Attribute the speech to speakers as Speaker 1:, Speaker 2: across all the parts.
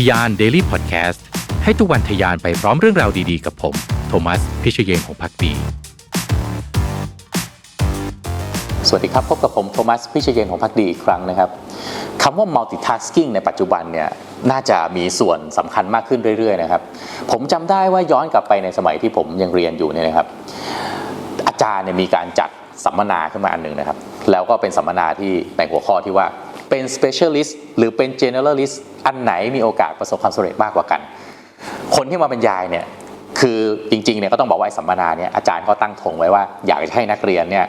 Speaker 1: ทยาน Daily Podcast ให้ทุกวันทยานไปพร้อมเรื่องราวดีๆ กับผม โทมัส พิเชยงของพักดี
Speaker 2: สวัสดีครับ พบกับผมโทมัส พิเชยเยนของพักดีอีกครั้งนะครับคำว่า multitasking ในปัจจุบันเนี่ยน่าจะมีส่วนสำคัญมากขึ้นเรื่อยๆนะครับ ผมจำได้ว่าย้อนกลับไปในสมัยที่ผมยังเรียนอยู่เนี่ยนะครับ อาจารย์เนี่ยมีการจัดสัมมนาขึ้นมาอันหนึ่งนะครับ แล้วก็เป็นสัมมนาที่ในหัวข้อที่ว่า เป็น specialist หรือเป็น generalist อันไหนมีโอกาสประสบความสำเร็จมากกว่ากัน คนที่มาบรรยายเนี่ยคือจริงๆเนี่ยก็ต้องบอกว่าไอ้สัมมนาเนี่ยอาจารย์เขาตั้งธงไว้ว่าอยากจะให้นักเรียนเนี่ย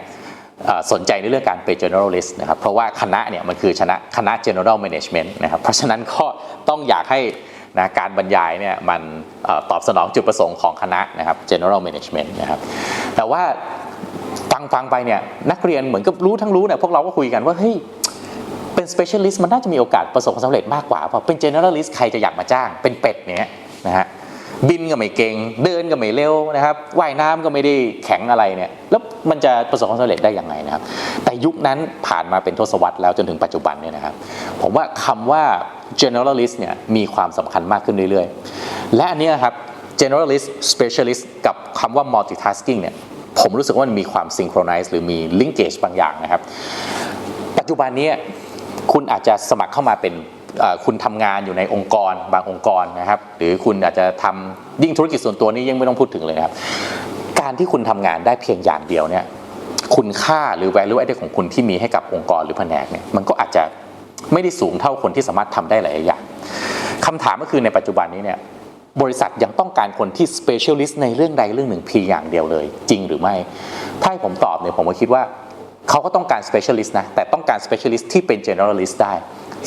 Speaker 2: สนใจในเรื่องการเป็น generalist นะครับเพราะว่าคณะเนี่ยมันคือคณะคณะ general management นะครับเพราะฉะนั้นก็ต้องอยากให้นะการบรรยายเนี่ยมันอตอบสนองจุดประสงค์ของคณะนะครับ general management นะครับแต่ว่าฟังฟังไปเนี่ยนักเรียนเหมือนกับรู้ทั้งรู้เนี่ยพวกเราก็คุยกันว่าเฮ้ย เป็น specialist มันน่าจะมีโอกาสประสบความสำเร็จมากกว่าเพราะเป็น generalist ใครจะอยากมาจ้าง เป็นเป็ดเนี้ยนะฮะบินก็ไม่เก่งเดินก็ไม่เร็วนะครับว่ายน้ำก็ไม่ได้แข็งอะไรเนี่ยแล้วมันจะประสบความสำเร็จได้ยังไงนะครับแต่ยุคนั้นผ่านมาเป็นทศวรรษแล้วจนถึงปัจจุบันเนี่ยนะครับผมว่าคำว่า generalist เนี่ยมีความสำคัญมากขึ้นเรื่อยๆ และอันนี้ครับ generalist specialist กับคำว่า multitasking เนี่ยผมรู้สึกว่ามันมีความ synchronize หรือมี linkage บางอย่างนะครับ ปัจจุบันนี้ คุณอาจจะสมัครเข้ามาเป็นคุณทำงานอยู่ในองค์กรบางองค์กรนะครับ หรือคุณอาจจะทำยิ่งธุรกิจส่วนตัวนี้ยังไม่ต้องพูดถึงเลยนะครับ การที่คุณทำงานได้เพียงอย่างเดียวเนี่ยคุณค่าหรือ value added ของคุณที่มีให้กับองค์กรหรือแผนกเนี่ยมันก็อาจจะไม่ได้สูงเท่าคนที่สามารถทำได้หลายอย่างคำถามก็คือในปัจจุบันนี้เนี่ยบริษัทยังต้องการคนที่ specialist ในเรื่องใดเรื่องหนึ่งเพียงอย่างเดียวเลย จริงหรือไม่ ถ้าให้ผมตอบเนี่ยผมก็คิดว่า เขาก็ต้องการ specialist นะ แต่ต้องการ specialist ที่เป็น generalist ได้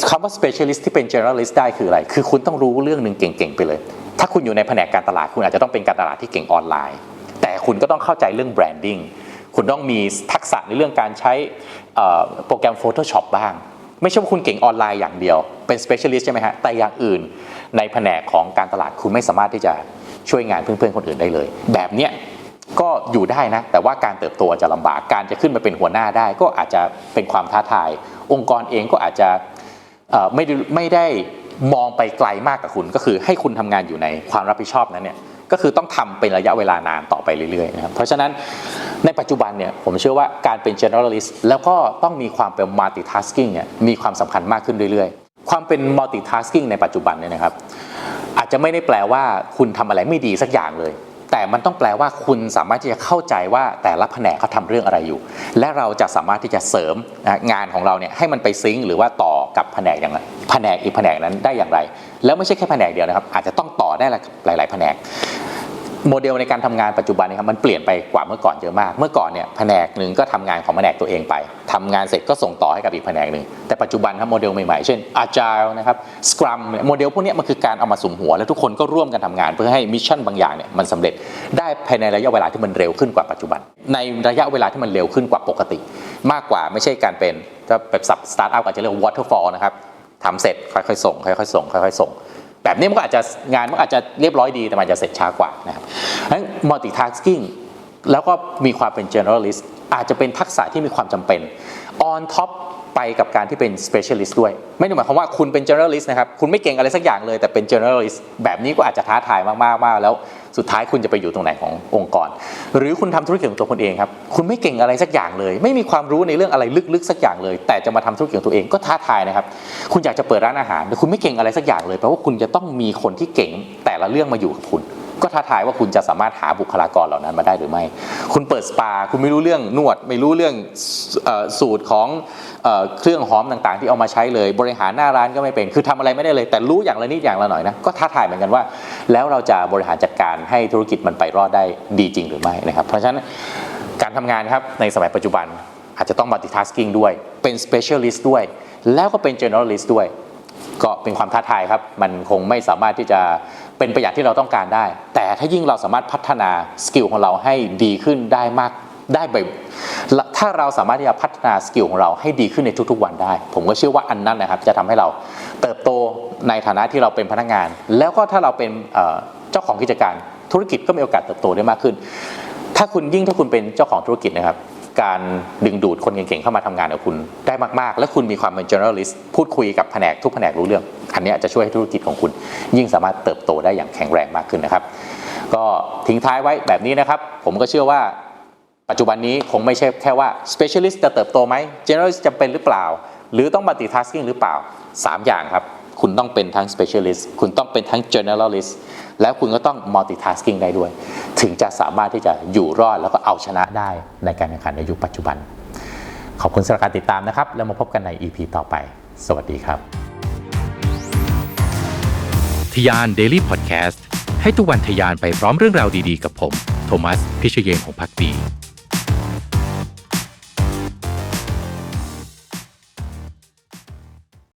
Speaker 2: คำว่า specialist ที่เป็น generalist ได้คืออะไร คือคุณต้องรู้เรื่องหนึ่งเก่งๆไปเลย ถ้าคุณอยู่ในแผนกการตลาด คุณอาจจะต้องเป็นการตลาดที่เก่งออนไลน์ แต่คุณก็ต้องเข้าใจเรื่อง branding คุณต้องมีทักษะในเรื่องการใช้โปรแกรม Photoshop บ้าง ไม่ใช่ว่าคุณเก่งออนไลน์อย่างเดียว เป็น specialist ใช่ไหมฮะ แต่อย่างอื่น ในแผนกของการตลาดคุณไม่สามารถที่จะช่วยงานเพื่อนๆคนอื่นได้เลย แบบเนี้ย ก็อยู่ได้นะ แต่ว่าการเติบโตอาจจะลำบากการจะขึ้นมาเป็นหัวหน้าได้ ก็อาจจะเป็นความท้าทาย องค์กรเองก็อาจจะไม่ได้ม่ได้มองไปไกลมากกับคุณ ก็คือให้คุณทำงานอยู่ในความรับผิดชอบนั้นเนี่ยก็คือต้องทำเป็นระยะเวลานานต่อไปเรื่อยๆนะครับเพราะฉะนั้นในปัจจุบันเนี่ยผมเชื่อว่าการเป็น generalist แล้วก็ต้องมีความเป็น multitasking เนี่ยมีความสำคัญมากขึ้นเรื่อยๆ ความเป็น multitasking ในปัจจุบันเนี่ยนะครับ อาจจะไม่ได้แปลว่าคุณทำอะไรไม่ดีสักอย่างเลย แต่มันต้องแปลว่าคุณสามารถที่จะเข้าใจว่าแต่ละแผนกเขาทำเรื่องอะไรอยู่ และเราจะสามารถที่จะเสริมงานของเราเนี่ยให้มันไปซิงหรือว่าต่อกับแผนกอย่างไรแผนกอีกแผนกนั้นได้อย่างไร แล้วไม่ใช่แค่แผนกเดียวนะครับ อาจจะต้องต่อได้หลายๆแผนก โมเดลในการทำงานปัจจุบันนี้ครับมันเปลี่ยนไปกว่าเมื่อก่อนเยอะมาก เมื่อก่อนเนี่ยแผนกหนึ่งก็ทำงานของแผนกตัวเองไปทำงานเสร็จก็ส่งต่อให้กับอีกแผนกหนึ่งแต่ปัจจุบันครับโมเดลใหม่ๆ เช่น Agile นะครับ Scrum โมเดลพวกนี้มันคือการเอามาสุมหัว แล้วทุกคนก็ร่วมกันทำงาน เพื่อให้มิชชั่นบางอย่างเนี่ยมันสำเร็จได้ภายในระยะเวลาที่มันเร็วขึ้นกว่าปัจจุบัน ในระยะเวลาที่มันเร็วขึ้นกว่าปกติ มากกว่าไม่ใช่การเป็นจะแบบสับสตาร์ทอัพอาจจะเรียกว่า waterfall นะครับทำเสร็จค่อยๆส่งค่อยๆส่งค่อยๆส่ง แบบนี้มันก็อาจจะงานมันอาจจะเรียบร้อยดีแต่มันจะเสร็จช้ากว่านะครับดังนั้น multitasking แล้วก็มีความเป็น generalist อาจจะเป็นทักษะที่มีความจำเป็น on top ไปกับการที่เป็น specialist ด้วย ไม่ได้หมายความว่าคุณเป็น generalist นะครับ คุณไม่เก่งอะไรสักอย่างเลยแต่เป็น generalist แบบนี้ก็อาจจะท้าทายมากๆมากแล้วสุดท้ายคุณจะไปอยู่ตรงไหนขององค์กร หรือคุณทำธุรกิจของตัวคุณเองครับ คุณไม่เก่งอะไรสักอย่างเลย ไม่มีความรู้ในเรื่องอะไรลึกๆสักอย่างเลย แต่จะมาทำธุรกิจของตัวเองก็ท้าทายนะครับ คุณอยากจะเปิดร้านอาหารแต่คุณไม่เก่งอะไรสักอย่างเลยแปลว่าคุณจะต้องมีคนที่เก่งแต่ละเรื่องมาอยู่กับคุณ ก็ท้าทายว่าคุณจะสามารถหาบุคลากรเหล่านั้นมาได้หรือไม่ คุณเปิดสปา คุณไม่รู้เรื่องนวด ไม่รู้เรื่องสูตรของเครื่องหอมต่างๆ ที่เอามาใช้เลย บริหารหน้าร้านก็ไม่เป็น คือทำอะไรไม่ได้เลย แต่รู้อย่างละนิดอย่างละหน่อยนะก็ท้าทายเหมือนกันว่า แล้วเราจะบริหารจัดการให้ธุรกิจมันไปรอดได้ดีจริงหรือไม่นะครับ เพราะฉะนั้นการทำงานครับในสมัยปัจจุบันอาจจะต้อง multitasking ด้วย เป็น specialist ด้วย แล้วก็เป็น generalist ด้วย ก็เป็นความท้าทายครับ มันคงไม่สามารถที่จะ เป็นประหยัดที่เราต้องการได้ แต่ถ้ายิ่งเราสามารถพัฒนาสกิลของเราให้ดีขึ้นได้มากได้แบบถ้าเราสามารถที่จะพัฒนาสกิลของเราให้ดีขึ้นในทุกๆวันได้ ผมก็เชื่อว่าอันนั้นนะครับจะทำให้เราเติบโตในฐานะที่เราเป็นพนักงาน แล้วก็ถ้าเราเป็นเจ้าของกิจการธุรกิจก็มีโอกาสเติบโตได้มากขึ้น ถ้าคุณยิ่งถ้าคุณเป็นเจ้าของธุรกิจนะครับ การดึงดูดคนเก่งๆเข้ามาทำงานกับคุณได้มากๆ และคุณมีความเป็น generalist พูดคุยกับแผนกทุกแผนกรู้เรื่อง อันนี้จะช่วยให้ธุรกิจของคุณ ยิ่งสามารถเติบโตได้อย่างแข็งแรงมากขึ้นนะครับ ก็ทิ้งท้ายไว้แบบนี้นะครับ ผมก็เชื่อว่าปัจจุบันนี้คงไม่ใช่แค่ว่า specialist จะเติบโตไหม generalist จะเป็นหรือเปล่า หรือต้อง multitasking หรือเปล่า 3 อย่างครับ คุณต้องเป็นทั้ง specialist คุณต้องเป็นทั้ง generalist แล้วคุณก็ต้อง multitasking ได้ด้วย ถึงจะสามารถที่จะอยู่รอดแล้วก็เอาชนะได้ในการแข่งขันในยุคปัจจุบัน ขอบคุณสำหรับการติดตามนะครับ แล้วมาพบกันใน EP ต่อไป สวัสดีครับ
Speaker 1: ทยาน Daily Podcast ให้ทุกวันทยานไปพร้อมเรื่องราวดีๆ กับผม โทมัส พิเชยนของพักดี